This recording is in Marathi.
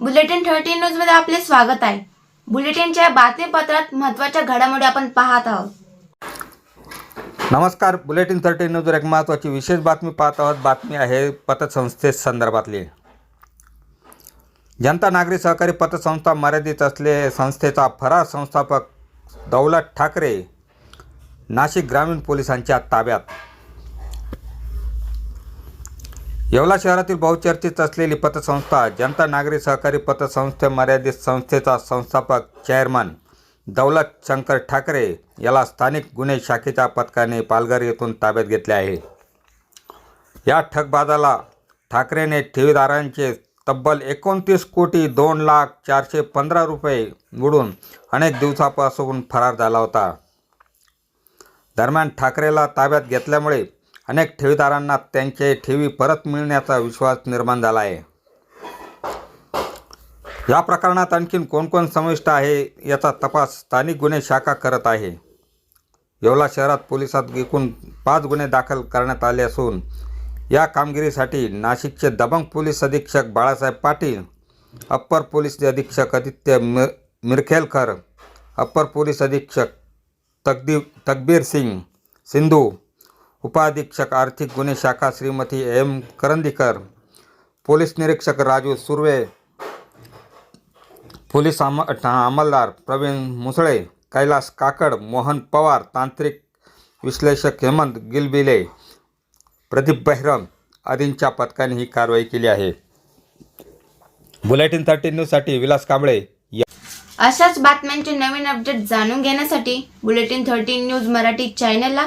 बुलेटिन थर्टी न्यूजमध्ये आपले स्वागत आहे. बुलेटिनच्या बातमीपत्रात महत्त्वाच्या घडामोडी आपण पाहत आहोत. नमस्कार बुलेटिन थर्टी न्यूजवर एक महत्त्वाची विशेष बातमी पाहत आहोत. बातमी आहे पतसंस्थे संदर्भातली. जनता नागरी सहकारी पतसंस्था मर्यादित असले संस्थेचा फरार संस्थापक दौलत ठाकरे नाशिक ग्रामीण पोलिसांच्या ताब्यात. येवला शहरातील बहुचर्चित असलेली पतसंस्था जनता नागरी सहकारी पतसंस्थे मर्यादित संस्थेचा संस्थापक चेअरमन दौलत शंकर ठाकरे याला स्थानिक गुन्हे शाखेच्या पथकाने पालघर येथून ताब्यात घेतले आहे. या ठगबाजाला ठाकरेने ठेवीदारांचे तब्बल एकोणतीस कोटी दोन लाख चारशे पंधरा रुपये बुडून अनेक दिवसापासून फरार झाला होता. दरम्यान ठाकरेला ताब्यात घेतल्यामुळे अनेक ठेवीदारांना त्यांचे ठेवी परत मिळण्याचा विश्वास निर्माण झाला आहे. या प्रकरणात आणखीन कोणकोण समाविष्ट आहे याचा तपास स्थानिक गुन्हे शाखा करत आहे. येवला शहरात पोलिसात एकूण पाच गुन्हे दाखल करण्यात आले असून या कामगिरीसाठी नाशिकचे दबंग पोलीस अधीक्षक बाळासाहेब पाटील अप्पर पोलीस अधीक्षक आदित्य मिर मिरखेलकर अप्पर पोलीस अधीक्षक तकदी तकबीर सिंग सिंधू उपाधीक्षक आर्थिक गुन्हे शाखा श्रीमती एम. करंदीकर पोलीस निरीक्षक राजू सुर्वे पोलीस आम अंमलदार प्रवीण मुसळे कैलास काकड मोहन पवार तांत्रिक विश्लेषक हेमंत गिलबिले प्रदीप बहिरम आदींच्या पथकाने ही कारवाई केली आहे. बुलेटिन थर्टी न्यूजसाठी विलास कांबळे अशाच बातम्यांचे नवीन अपडेट जाणून घेण्यासाठी बुलेटिन थर्टी न्यूज मराठी चॅनलला